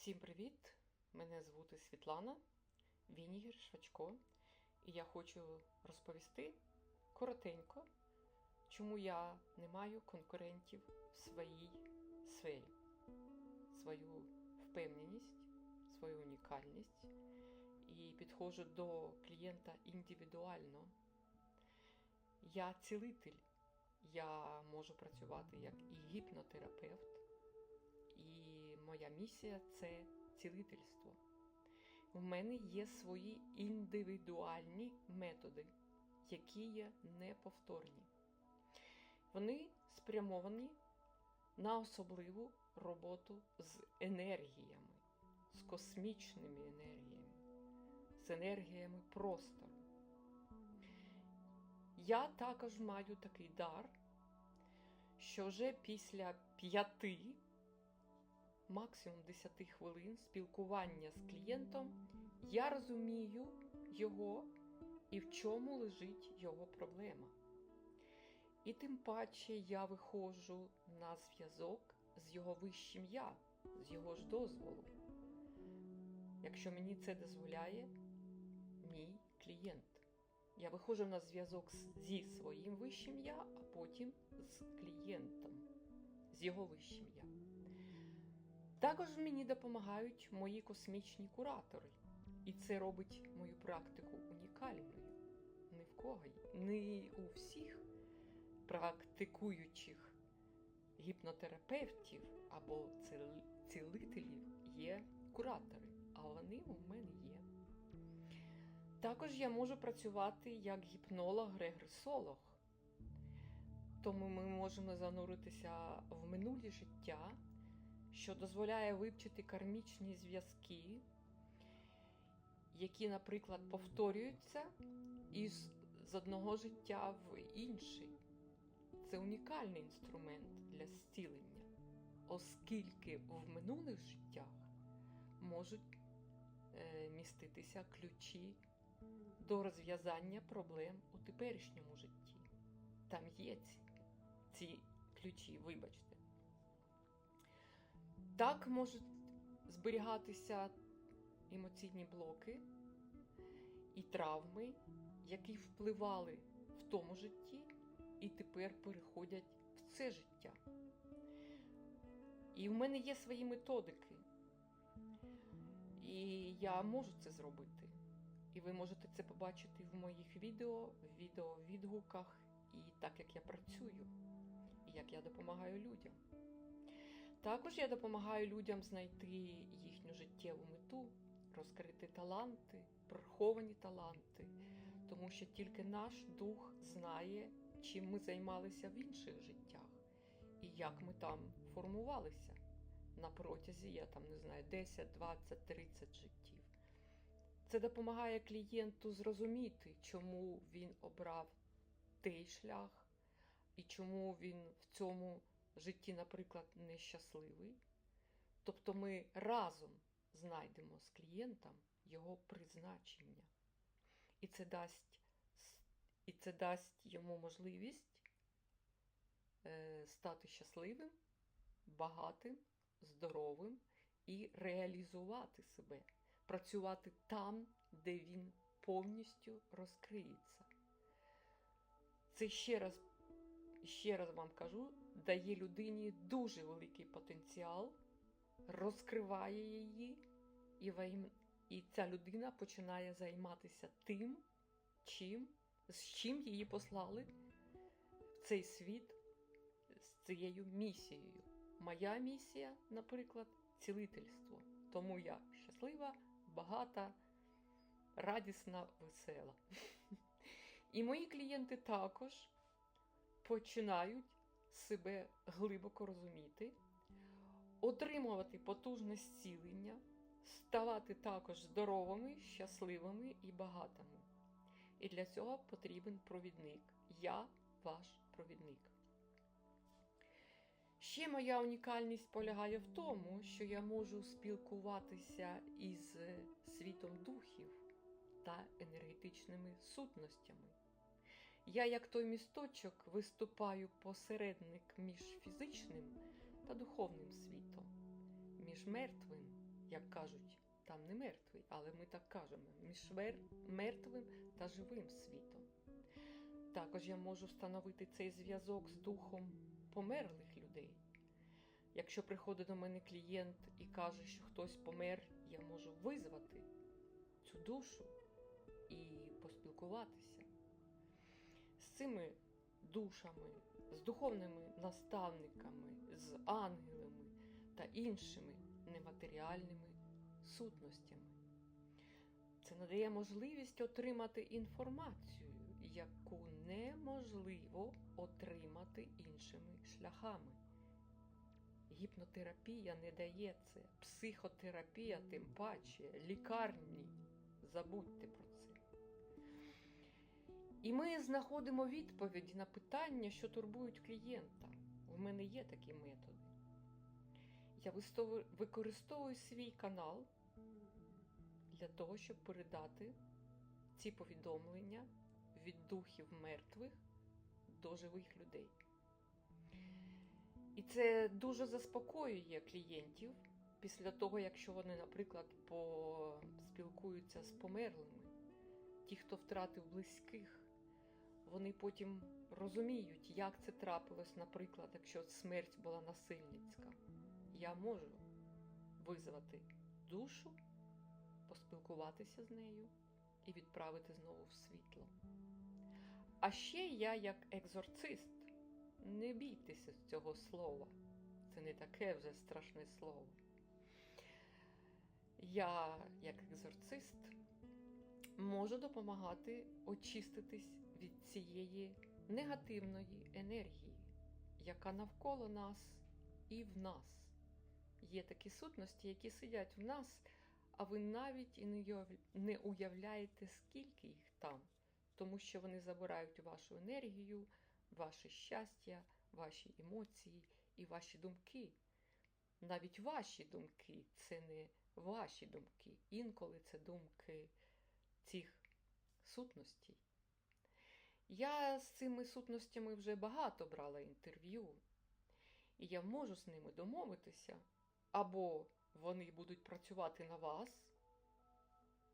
Всім привіт! Мене звути Світлана Вінігір Швачко, і я хочу розповісти коротенько, чому я не маю конкурентів в своїй сфері, свою впевненість, свою унікальність і підходжу до клієнта індивідуально. Я цілитель, я можу працювати як і гіпнотерапевт. Моя місія це цілительство. У мене є свої індивідуальні методи, які є неповторні. Вони спрямовані на особливу роботу з енергіями, з космічними енергіями, з енергіями простору. Я також маю такий дар, що вже після п'яти максимум 10 хвилин спілкування з клієнтом, я розумію його і в чому лежить його проблема. І тим паче я виходжу на зв'язок з його вищим я, з його ж дозволу. Якщо мені це дозволяє мій клієнт. Я виходжу на зв'язок зі своїм вищим я, а потім з клієнтом, з його вищим я. Також мені допомагають мої космічні куратори, і це робить мою практику унікальною. Не в кого, не у всіх практикуючих гіпнотерапевтів або цілителів є куратори, а вони у мене є. Також я можу працювати як гіпнолог-регресолог, тому ми можемо зануритися в минулі життя що дозволяє вивчити кармічні зв'язки, які, наприклад, повторюються із з одного життя в інший. Це унікальний інструмент для зцілення, оскільки в минулих життях можуть е, міститися ключі до розв'язання проблем у теперішньому житті. Там є ці, ці ключі, вибачте. Так можуть зберігатися емоційні блоки і травми, які впливали в тому житті і тепер переходять в це життя. І в мене є свої методики. І я можу це зробити. І ви можете це побачити в моїх відео, відео-відгуках, і так як я працюю, і як я допомагаю людям. Також я допомагаю людям знайти їхню життєву мету, розкрити таланти, приховані таланти, тому що тільки наш дух знає, чим ми займалися в інших життях і як ми там формувалися на протязі, я там не знаю, 10, 20, 30 життів. Це допомагає клієнту зрозуміти, чому він обрав той шлях і чому він в цьому житті, наприклад, нещасливий. Тобто ми разом знайдемо з клієнтом його призначення. І це дасть і це дасть йому можливість е, стати щасливим, багатим, здоровим і реалізувати себе, працювати там, де він повністю розкриється. Це ще раз ще раз вам кажу, дає людині дуже великий потенціал, розкриває її, і і ця людина починає займатися тим, чим, з чим її послали в цей світ з цією місією. Моя місія, наприклад, цілительство. Тому я щаслива, багата, радісна, весела. І мої клієнти також починають себе глибоко розуміти, отримувати потужне зцілення, ставати також здоровими, щасливими і багатими. І для цього потрібен провідник. Я ваш провідник. Ще моя унікальність полягає в тому, що я можу спілкуватися із світом духів та енергетичними сутностями. Я, як той місточок, виступаю посередник між фізичним та духовним світом, між мертвим як кажуть, там не мертвий, але ми так кажемо, між мертвим та живим світом. Також я можу встановити цей зв'язок з духом померлих людей. Якщо приходить до мене клієнт і каже, що хтось помер, я можу визвати цю душу і поспілкуватися цими душами, з духовними наставниками, з ангелами та іншими нематеріальними сутностями. Це надає можливість отримати інформацію, яку неможливо отримати іншими шляхами. Гіпнотерапія не дає це, психотерапія, тим паче, лікарні. Забудьте про це. І ми знаходимо відповіді на питання, що турбують клієнта. У мене є такі методи. Я використовую свій канал для того, щоб передати ці повідомлення від духів мертвих до живих людей. І це дуже заспокоює клієнтів після того, якщо вони, наприклад, поспілкуються з померлими, ті, хто втратив близьких, вони потім розуміють, як це трапилось, наприклад, якщо смерть була насильницька. Я можу визвати душу, поспілкуватися з нею і відправити знову в світло. А ще я, як екзорцист, не бійтеся цього слова. Це не таке вже страшне слово. Я, як екзорцист, можу допомагати очиститись від цієї негативної енергії, яка навколо нас і в нас. Є такі сутності, які сидять в нас, а ви навіть і не уявляєте, скільки їх там, тому що вони забирають вашу енергію, ваше щастя, ваші емоції і ваші думки. Навіть ваші думки це не ваші думки. Інколи це думки цих сутностей. Я з цими сутностями вже багато брала інтерв'ю, і я можу з ними домовитися, або вони будуть працювати на вас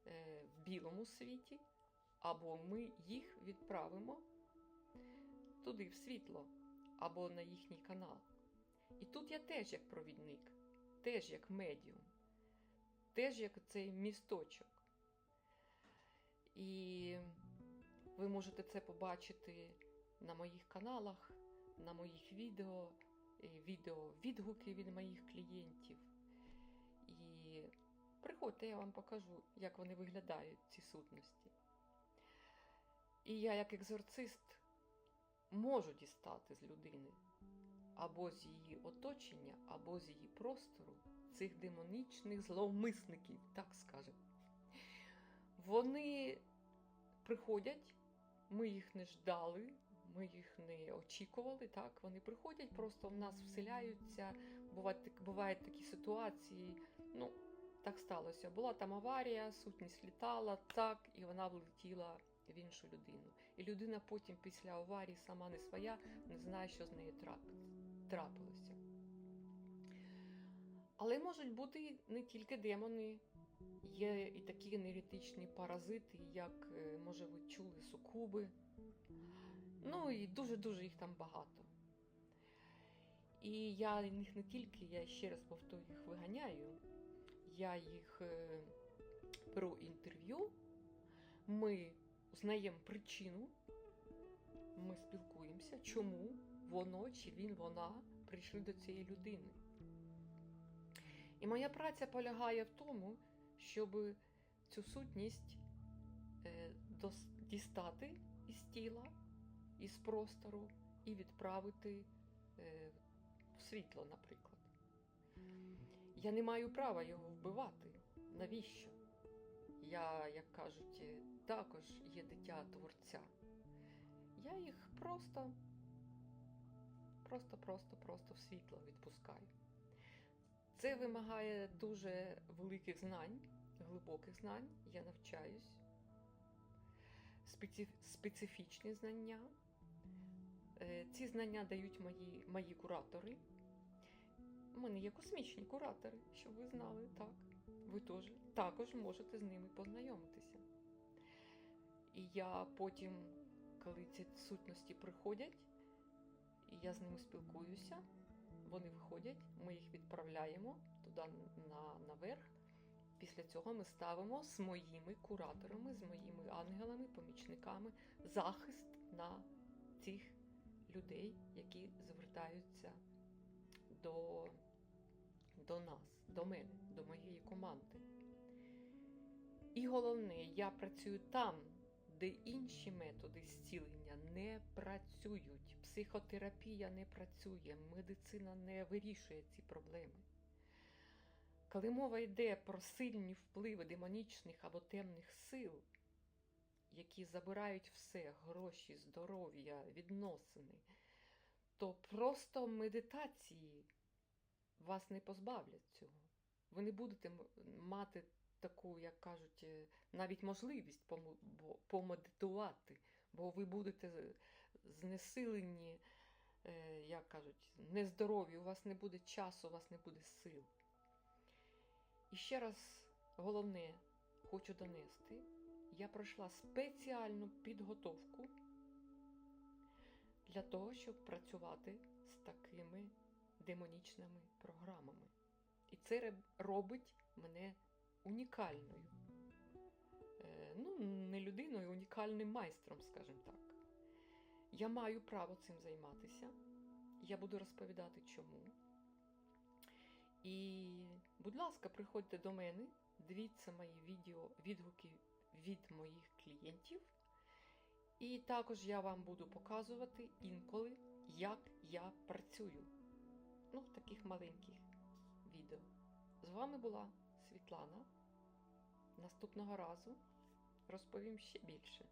е, в білому світі, або ми їх відправимо туди, в світло, або на їхній канал. І тут я теж як провідник, теж як медіум, теж як цей місточок. І ви можете це побачити на моїх каналах, на моїх відео, відео відгуки від моїх клієнтів. І приходьте, я вам покажу, як вони виглядають, ці сутності. І я, як екзорцист, можу дістати з людини або з її оточення, або з її простору цих демонічних зловмисників, так скажемо. Вони приходять, ми їх не ждали, ми їх не очікували. Так, вони приходять, просто в нас вселяються. Бувають, бувають такі ситуації. Ну, так сталося. Була там аварія, сутність літала, так, і вона влетіла в іншу людину. І людина потім після аварії сама не своя, не знає, що з нею трапилося. Але можуть бути не тільки демони, є і такі енергетичні паразити, як, е, може, ви чули, сукуби. Ну і дуже-дуже їх там багато. І я їх не тільки, я ще раз повторю, їх виганяю, я їх е, беру інтерв'ю, ми знаємо причину, ми спілкуємося, чому воно чи він, вона прийшли до цієї людини. І моя праця полягає в тому, щоб цю сутність е, дістати із тіла, із простору і відправити е, в світло, наприклад. Я не маю права його вбивати. Навіщо? Я, як кажуть, е, також є дитя творця. Я їх просто, просто, просто, просто в світло відпускаю. Це вимагає дуже великих знань, глибоких знань. Я навчаюсь, специф- специфічні знання. Е, Ці знання дають мої, мої куратори. У мене є космічні куратори, щоб ви знали, так. Ви теж також можете з ними познайомитися. І я потім, коли ці сутності приходять, я з ними спілкуюся, вони виходять, ми їх відправляємо туди на, наверх. Після цього ми ставимо з моїми кураторами, з моїми ангелами, помічниками захист на цих людей, які звертаються до, до нас, до мене, до моєї команди. І головне, я працюю там, де інші методи зцілення не працюють. Психотерапія не працює, медицина не вирішує ці проблеми. Коли мова йде про сильні впливи демонічних або темних сил, які забирають все гроші, здоров'я, відносини, то просто медитації вас не позбавлять цього. Ви не будете мати таку, як кажуть, е, навіть можливість помедитувати, бо ви будете знесилені, е, як кажуть, нездорові, у вас не буде часу, у вас не буде сил. І ще раз головне хочу донести. Я пройшла спеціальну підготовку для того, щоб працювати з такими демонічними програмами. І це робить мене унікальною. Е, Ну, не людиною, унікальним майстром, скажімо так. Я маю право цим займатися. Я буду розповідати чому. І, будь ласка, приходьте до мене, дивіться мої відео, відгуки від моїх клієнтів. І також я вам буду показувати інколи, як я працюю. Ну, таких маленьких відео. З вами була Світлана. Наступного разу розповім ще більше.